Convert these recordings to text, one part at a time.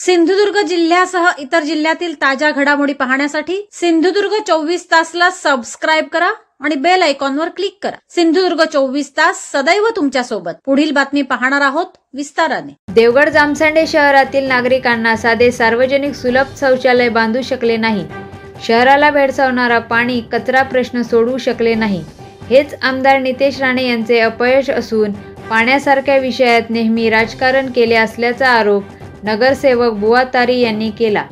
सिंधुदुर्ग जिल्ह्यासह इतर जिल्ह्यातील ताज्या घडामोडी पाहण्यासाठी सिंधुदुर्ग चोवीस तासला सबस्क्राईब करा आणि बेल आयकॉनवर क्लिक करा. सिंधुदुर्ग चोवीस तास सदैव तुमच्यासोबत. पुढील बातमी पाहणार आहोत विस्ताराने. देवगड जामसंडे शहरातील नागरिकांना साधे सार्वजनिक सुलभ शौचालय बांधू शकले नाही. शहराला भेडसावणारा पाणी कचरा प्रश्न सोडवू शकले नाही. हेच आमदार नितेश राणे यांचे अपयश असून पाण्यासारख्या विषयात नेहमी राजकारण केले असल्याचा आरोप नगरसेवक बुवा तारी यांनी केला.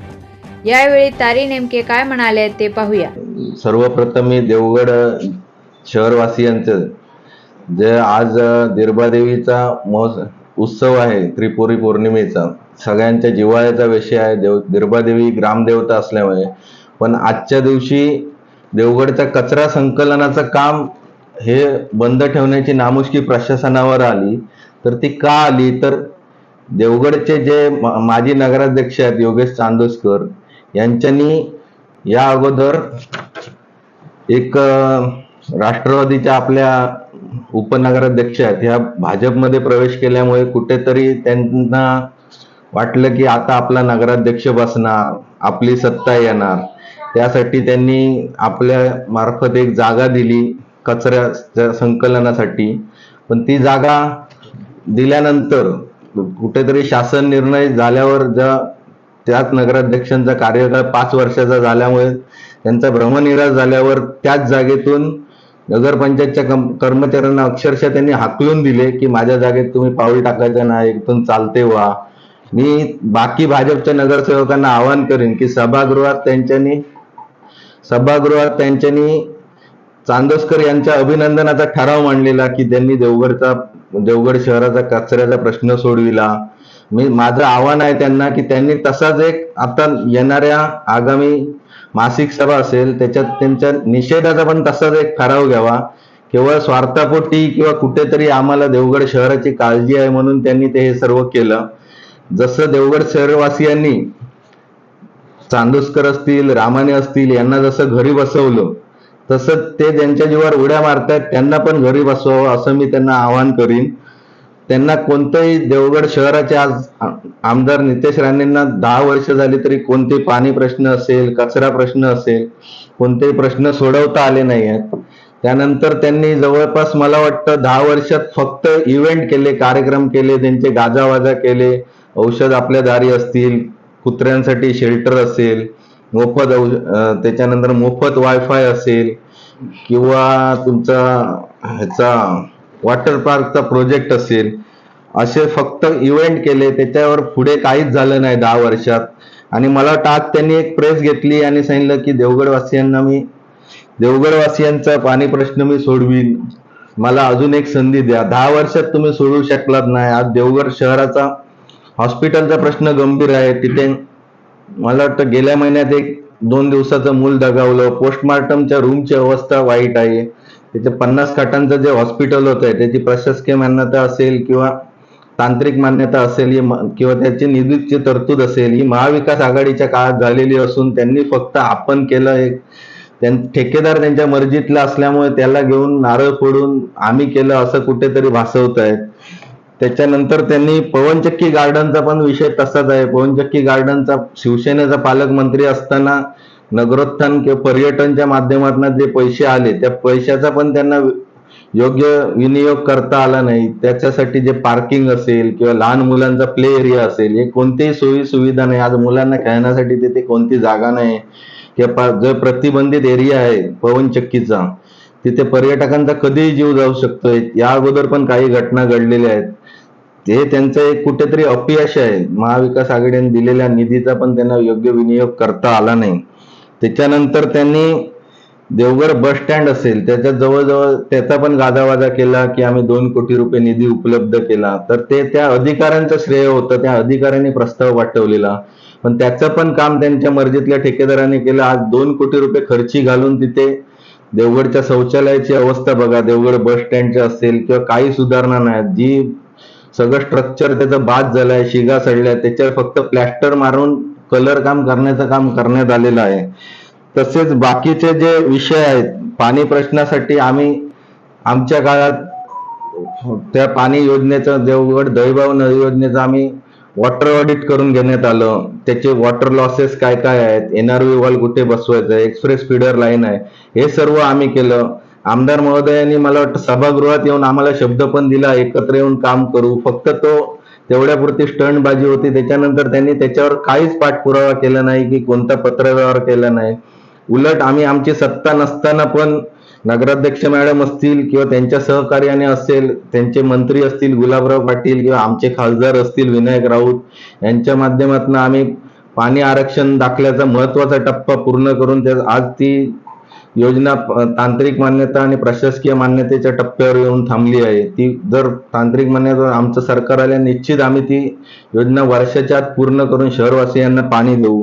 यावेळी तारी नेमके काय म्हणाले ते पाहूया. सर्वप्रथम मी देवगड शहरवासियांचं जे आज दिरबादेवीचा महोत्सव उत्सव आहे त्रिपुरी पौर्णिमेचा सगळ्यांच्या जिव्हाळ्याचा विषय आहे. देव दिरबादेवी ग्रामदेवता असल्यामुळे. पण आजच्या दिवशी देवगडचा कचरा संकलनाचं काम हे बंद ठेवण्याची नामुष्की प्रशासनावर आली तर ती का आली? तर देवगडचे जे माजी नगराध्यक्ष आहेत योगेश चांदोसकर यांच्यानी या अगोदर एक राष्ट्रवादीच्या आपल्या उपनगराध्यक्ष आहेत. ह्या भाजपमध्ये प्रवेश केल्यामुळे कुठेतरी त्यांना वाटलं की आता आपला नगराध्यक्ष बसणार आपली सत्ता येणार. त्यासाठी त्यांनी आपल्या मार्फत एक जागा दिली कचऱ्या संकलनासाठी. पण ती जागा दिल्यानंतर कुठेतरी शासन निर्णय झाल्यावर ज्या त्याच नगराध्यक्षांचा कार्यकाळ पाच वर्षाचा झाल्यामुळे त्यांचा भ्रमनिराश झाल्यावर त्याच जागेतून नगरपंचायतच्या कर्मचाऱ्यांना अक्षरशः त्यांनी हाकलून दिले की माझ्या जागेत तुम्ही पाऊल टाकायचं नाही इथून चालते व्हा. मी बाकी भाजपच्या नगरसेवकांना आवाहन करेन की सभागृहात त्यांच्यानी सभागृहात त्यांच्यानी चांदोसकर यांच्या अभिनंदनाचा ठराव मांडलेला की त्यांनी देवगडचा देवगड शहराचा कचऱ्याचा प्रश्न सोडविला. मी माझं आव्हान आहे त्यांना की त्यांनी तसाच एक आता येणाऱ्या आगामी मासिक सभा असेल त्याच्यात त्यांच्या निषेधाचा पण तसाच एक ठराव घ्यावा. केवळ स्वार्थापोटी किंवा कुठेतरी आम्हाला देवगड शहराची काळजी आहे म्हणून त्यांनी ते हे सर्व केलं. जसं देवगड शहरवासियांनी चांदोसकर असतील रामाने असतील यांना जसं घरी बसवलं तसं ते ज्यांच्या जीवावर उड्या मारतायत त्यांना पण घरी बसवावं असं मी त्यांना आवाहन करीन. त्यांना कोणतंही देवगड शहराचे आज आमदार नितेश राणेंना दहा वर्ष झाली तरी कोणते पाणी प्रश्न असेल कचरा प्रश्न असेल कोणतेही प्रश्न सोडवता आले नाही आहेत त्यानंतर त्यांनी जवळपास मला वाटतं दहा वर्षात फक्त इव्हेंट केले कार्यक्रम केले त्यांचे गाजावाजा केले औषध आपल्या दारी असतील कुत्र्यांसाठी शेल्टर असेल मोफत त्याच्यानंतर मोफत वायफाय असेल किंवा तुमचा ह्याचा वॉटर पार्कचा प्रोजेक्ट असेल असे फक्त इव्हेंट केले त्याच्यावर पुढे काहीच झालं नाही दहा वर्षात. आणि मला वाटतं आज त्यांनी एक प्रेस घेतली आणि सांगितलं की देवगडवासियांना मी देवगडवासियांचा पाणी प्रश्न मी सोडवीन. मला अजून एक संधी द्या. दहा वर्षात तुम्ही सोडवू शकलात नाही. आज देवगड शहराचा हॉस्पिटलचा प्रश्न गंभीर आहे. तिथे मला वाटतं गेल्या महिन्यात एक दोन दिवसाचं मूल दगावलं. पोस्टमार्टमच्या रूमची अवस्था वाईट आहे. तिथे पन्नास खाटांचं जे हॉस्पिटल होत आहे त्याची प्रशासकीय मान्यता असेल किंवा तांत्रिक मान्यता असेल किंवा त्याची निधीची तरतूद असेल ही महाविकास आघाडीच्या काळात झालेली असून त्यांनी फक्त आपण केलं एक. ठेकेदार त्यांच्या मर्जीतला असल्यामुळे त्याला घेऊन नारळ फोडून आम्ही केलं असं कुठेतरी भासवत आहेत त्याच्यानंतर त्यांनी पवनचक्की गार्डनचा पण विषय तसाच आहे. पवनचक्की गार्डनचा शिवसेनेचा पालकमंत्री असताना नगरोत्थान किंवा पर्यटनच्या माध्यमातून जे पैसे आले त्या पैशाचा पण त्यांना योग्य विनियोग करता आला नाही. त्याच्यासाठी जे पार्किंग असेल किंवा लहान मुलांचा प्ले एरिया असेल हे कोणतीही सोयी सुविधा नाही. आज मुलांना खेळण्यासाठी तिथे कोणती जागा नाही. किंवा जो प्रतिबंधित एरिया आहे पवनचक्कीचा तिथे पर्यटकांचा कधीही जीव जाऊ शकतोय. या अगोदर पण काही घटना घडलेल्या आहेत. ते त्यांचं एक कुठेतरी अपयश आहे. महाविकास आघाडीने दिलेल्या निधीचा पण त्यांना योग्य विनियोग करता आला नाही. त्याच्यानंतर त्यांनी देवगड बस स्टँड असेल त्याच्या जवळजवळ त्याचा पण गाजावाजा केला की आम्ही दोन कोटी रुपये निधी उपलब्ध केला. तर ते त्या अधिकाऱ्यांचं श्रेय होतं त्या अधिकाऱ्यांनी प्रस्ताव पाठवलेला. पण त्याचं पण काम त्यांच्या मर्जीतल्या ठेकेदारांनी केलं. आज दोन कोटी रुपये खर्ची घालून तिथे देवगडच्या शौचालयाची अवस्था बघा. देवगड बस स्टँडच्या असेल किंवा काही सुधारणा नाही. जी सगळं स्ट्रक्चर त्याचं बाद झालंय शिगा सडल्या त्याच्यावर फक्त प्लॅस्टर मारून कलर काम करण्याचं काम करण्यात आलेलं आहे. तसेच बाकीचे जे विषय आहेत पाणी प्रश्नासाठी आम्ही आमच्या काळात त्या पाणी योजनेचं देवगड दहीभाव नदी योजनेचं आम्ही वॉटर ऑडिट करून घेण्यात आलं. त्याचे वॉटर लॉसेस काय काय आहेत एनआरव्ही वॉल कुठे बसवायचं? एक्सप्रेस फीडर लाईन आहे. हे सर्व आम्ही केलं. आमदार महोदयांनी मला वाटतं सभागृहात येऊन आम्हाला शब्द पण दिला एकत्र येऊन काम करू. फक्त तो तेवढ्यापुरती स्टंटबाजी होती. त्याच्यानंतर त्यांनी त्याच्यावर काहीच पाठपुरावा केला नाही की कोणता पत्रव्यवहार केला नाही. उलट आम्ही आमची सत्ता नसताना पण नगराध्यक्ष मॅडम असतील किंवा त्यांच्या सहकार्याने असेल त्यांचे मंत्री असतील गुलाबराव पाटील किंवा आमचे खासदार असतील विनायक राऊत यांच्या माध्यमातून आम्ही पाणी आरक्षण दाखल्याचा महत्त्वाचा टप्पा पूर्ण करून त्या आज ती योजना तांत्रिक मान्यता आणि प्रशासकीय मान्यतेच्या टप्प्यावर येऊन थांबली आहे. ती जर तांत्रिक मान्यता आमचं सरकार आल्या निश्चित आम्ही ती योजना वर्षाच्या आत पूर्ण करून शहरवासियांना पाणी देऊ.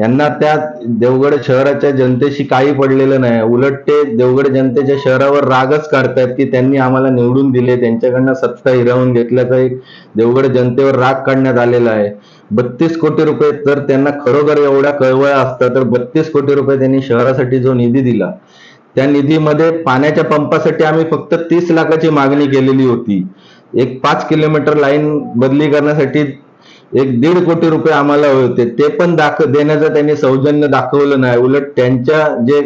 यांना त्या देवगड शहराच्या जनतेशी काही पडलेलं नाही. उलट ते देवगड जनतेच्या शहरावर रागच काढतायत की त्यांनी आम्हाला निवडून दिले त्यांच्याकडनं सत्ता हिरावून घेतल्याचा एक देवगड जनतेवर राग काढण्यात आलेला आहे. बत्तीस कोटी रुपये जर त्यांना खरोखर एवढ्या कळवळ्या असता तर बत्तीस कोटी रुपये त्यांनी शहरासाठी जो निधी दिला त्या निधीमध्ये पाण्याच्या पंपासाठी आम्ही फक्त तीस लाखाची मागणी केलेली होती. एक पाच किलोमीटर लाईन बदली करण्यासाठी एक दीड कोटी रुपये आम्हाला होते. ते पण दाख देण्याचं त्यांनी सौजन्य दाखवलं नाही. उलट त्यांच्या जे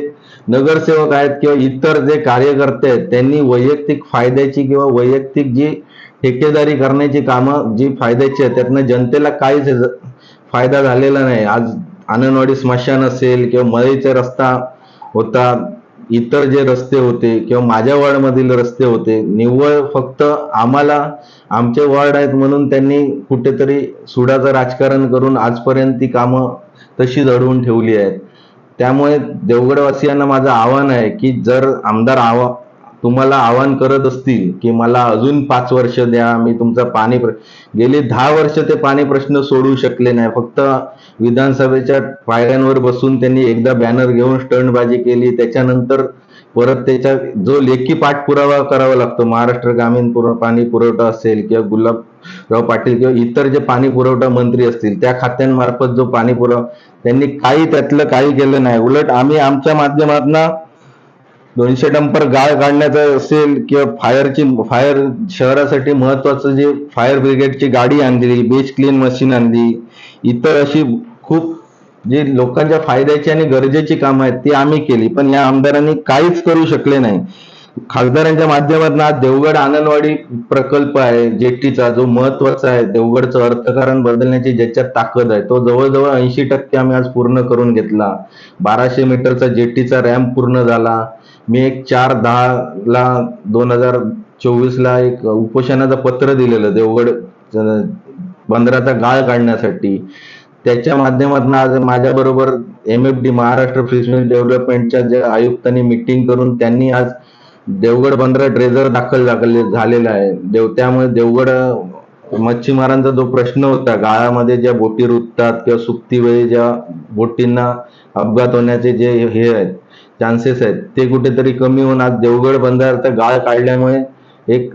नगरसेवक आहेत किंवा इतर जे कार्यकर्ते आहेत त्यांनी वैयक्तिक फायद्याची किंवा वैयक्तिक जी ठेकेदारी करण्याची कामं जी फायद्याची आहेत त्यातनं जनतेला काहीच ज- फायदा झालेला नाही. आज आनंदवाडी स्मशान असेल किंवा मळईचा रस्ता होता इतर जे रस्ते होते किंवा माझ्या वॉर्डमधील रस्ते होते निव्वळ फक्त आम्हाला आमचे वॉर्ड आहेत म्हणून त्यांनी कुठेतरी सुडाचं राजकारण करून आजपर्यंत ती कामं तशीच अडवून ठेवली आहेत. त्यामुळे देवगडवासियांना माझं आव्हान आहे की जर आमदार आवा तुम्हाला आवाहन करत असतील की मला अजून पाच वर्ष द्या मी तुमचा पाणी प्र- गेले दहा वर्ष ते पाणी प्रश्न सोडवू शकले नाही. फक्त विधानसभेच्या पायऱ्यांवर बसून त्यांनी एकदा बॅनर घेऊन स्टंटबाजी केली. त्याच्यानंतर परत त्याच्या जो लेखी पाठपुरावा करावा लागतो महाराष्ट्र ग्रामीण पुर पाणी पुरवठा असेल किंवा गुलाबराव पाटील किंवा इतर जे पाणी पुरवठा मंत्री असतील त्या खात्यांमार्फत जो पाणी पुरवठा त्यांनी काही त्यातलं काही केलं नाही. उलट आम्ही आमच्या माध्यमातून दोनशे डंपर गाळ काढण्याचं असेल किंवा फायरची फायर शहरासाठी महत्वाचं जे फायर ब्रिगेडची गाडी आणली बीच क्लीन मशीन आणली इतर अशी खूप जे लोकांच्या फायद्याची आणि गरजेची कामं आहेत ती आम्ही केली. पण या आमदारांनी काहीच करू शकले नाही. खासदारांच्या माध्यमातून आज देवगड अंगणवाडी प्रकल्प आहे जेटीचा जो महत्त्वाचा आहे देवगडचं अर्थकारण बदलण्याची ज्याच्यात ताकद आहे तो जवळजवळ ऐंशी टक्के आम्ही आज पूर्ण करून घेतला. बाराशे मीटरचा जेटीचा रॅम्प पूर्ण झाला. मी एक चार दहा ला दोन हजार चोवीस ला एक उपोषणाचं पत्र दिलेलं देवगड बंदराचा गाळ काढण्यासाठी. त्याच्या माध्यमातून आज माझ्याबरोबर M F D Maharashtra fisheries डेव्हलपमेंटच्या ज्या आयुक्तांनी मिटिंग करून त्यांनी आज देवगड बंदरात ड्रेजर दाखल झालेला आहे. देव त्यामुळे देवगड मच्छीमारांचा जो प्रश्न होता गाळामध्ये ज्या बोटी रुततात किंवा सुकती वेळी ज्या बोटींना अपघात होण्याचे जे हे आहेत चान्सेस आहेत ते कुठेतरी कमी होऊन आज देवगड बंदराचा गाळ काढल्यामुळे एक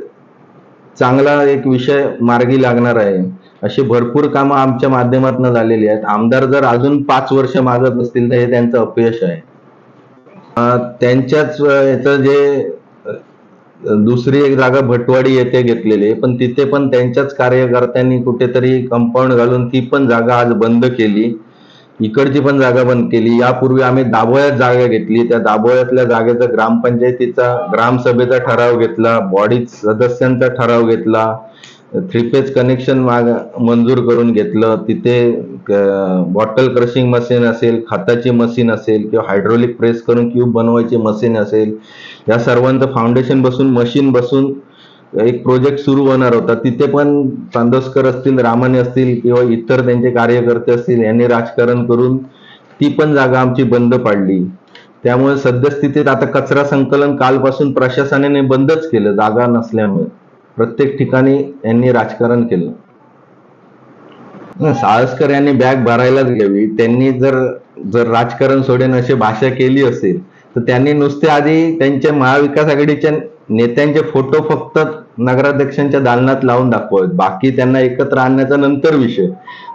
चांगला एक विषय मार्गी लागणार आहे. अशी भरपूर कामं आमच्या माध्यमातून झालेली आहेत. आमदार जर अजून पाच वर्ष मागत असतील तर हे त्यांचं अपयश आहे. त्यांच्याच याचं जे दुसरी एक जागा भटवाडी येथे घेतलेली पण तिथे पण त्यांच्याच कार्यकर्त्यांनी कुठेतरी कंपाऊंड घालून ती पण जागा आज बंद केली. इकडची पण जागा बंद केली. यापूर्वी आम्ही दाभोळ्यात जागा घेतली. त्या दाभोळ्यातल्या जागेचा ग्रामपंचायतीचा ग्रामसभेचा ठराव घेतला. बॉडी सदस्यांचा ठराव घेतला. थ्री फेज कनेक्शन माग मंजूर करून घेतलं. तिथे बॉटल क्रशिंग मशीन असेल खताची मशीन असेल किंवा हायड्रोलिक प्रेस करून क्यूब बनवायची मशीन असेल. या सर्वांचं फाउंडेशन बसून मशीन बसून एक प्रोजेक्ट सुरू होणार होता. तिथे पण चांदोसकर असतील रामाने असतील किंवा इतर त्यांचे कार्यकर्ते असतील यांनी राजकारण करून ती पण जागा आमची बंद पाडली. त्यामुळे सद्यस्थितीत आता कचरा संकलन कालपासून प्रशासनाने बंदच केलं जागा नसल्यामुळे. प्रत्येक ठिकाणी यांनी राजकारण केलं. साळसकर यांनी बॅग भरायलाच घ्यावी. त्यांनी जर जर राजकारण सोडेन अशी भाषा केली असेल तर त्यांनी नुसते आधी त्यांच्या महाविकास आघाडीच्या नेत्यांचे फोटो फक्त नगराध्यक्षांच्या दालनात लावून दाखवत. बाकी त्यांना एकत्र आणण्याचा नंतर विषय.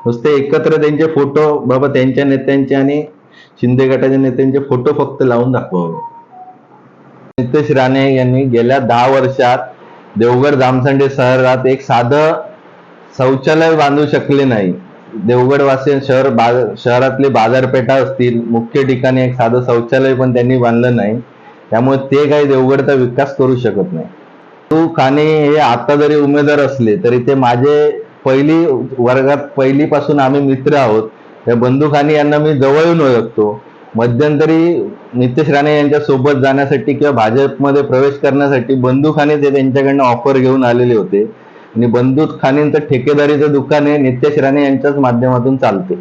नुसते एकत्र त्यांचे फोटो बाबा त्यांच्या नेत्यांचे आणि शिंदे गटाच्या नेत्यांचे फोटो फक्त लावून दाखवावे नितेश राणे यांनी गेल्या दहा वर्षात देवगड जामसंडे शहरात एक साधं शौचालय बांधू शकले नाही. देवगडवासी शहर बाज शहरातली बाजारपेठा असतील मुख्य ठिकाणी एक साधं शौचालय पण त्यांनी बांधलं नाही. त्यामुळे ते काही देवगडचा विकास करू शकत नाही. तू खाणे हे आता जरी उमेदवार असले तरी ते माझे पहिली वर्गात पहिलीपासून आम्ही मित्र आहोत. त्या बंधू खाने यांना मी जवळून ओळखतो. मध्यंतरी नितेश राणे यांच्या सोबत जाण्यासाठी किंवा भाजपमध्ये प्रवेश करण्यासाठी बंधू खाने ते त्यांच्याकडनं ऑफर घेऊन आलेले होते. आणि बंदूत खाणींचं ठेकेदारीचं दुकान हे नितेश राणे यांच्याच माध्यमातून चालते.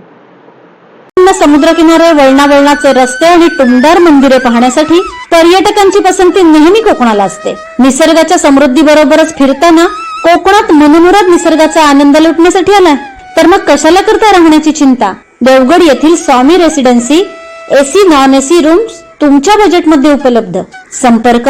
समुद्रकिनारे वळणावळणाचे रस्ते आणि टुमदार मंदिरे पाहण्यासाठी पर्यटकांची पसंती नेहमी कोकणाला असते. निसर्गाच्या समृद्धी बरोबरच फिरताना कोकणात मनमुराद निसर्गाचा आनंद लुटण्यासाठी आला. तर मग कशाला करता राहण्याची चिंता? देवगड येथील Swami residency AC non AC rooms तुमच्या बजेटमध्ये उपलब्ध. संपर्क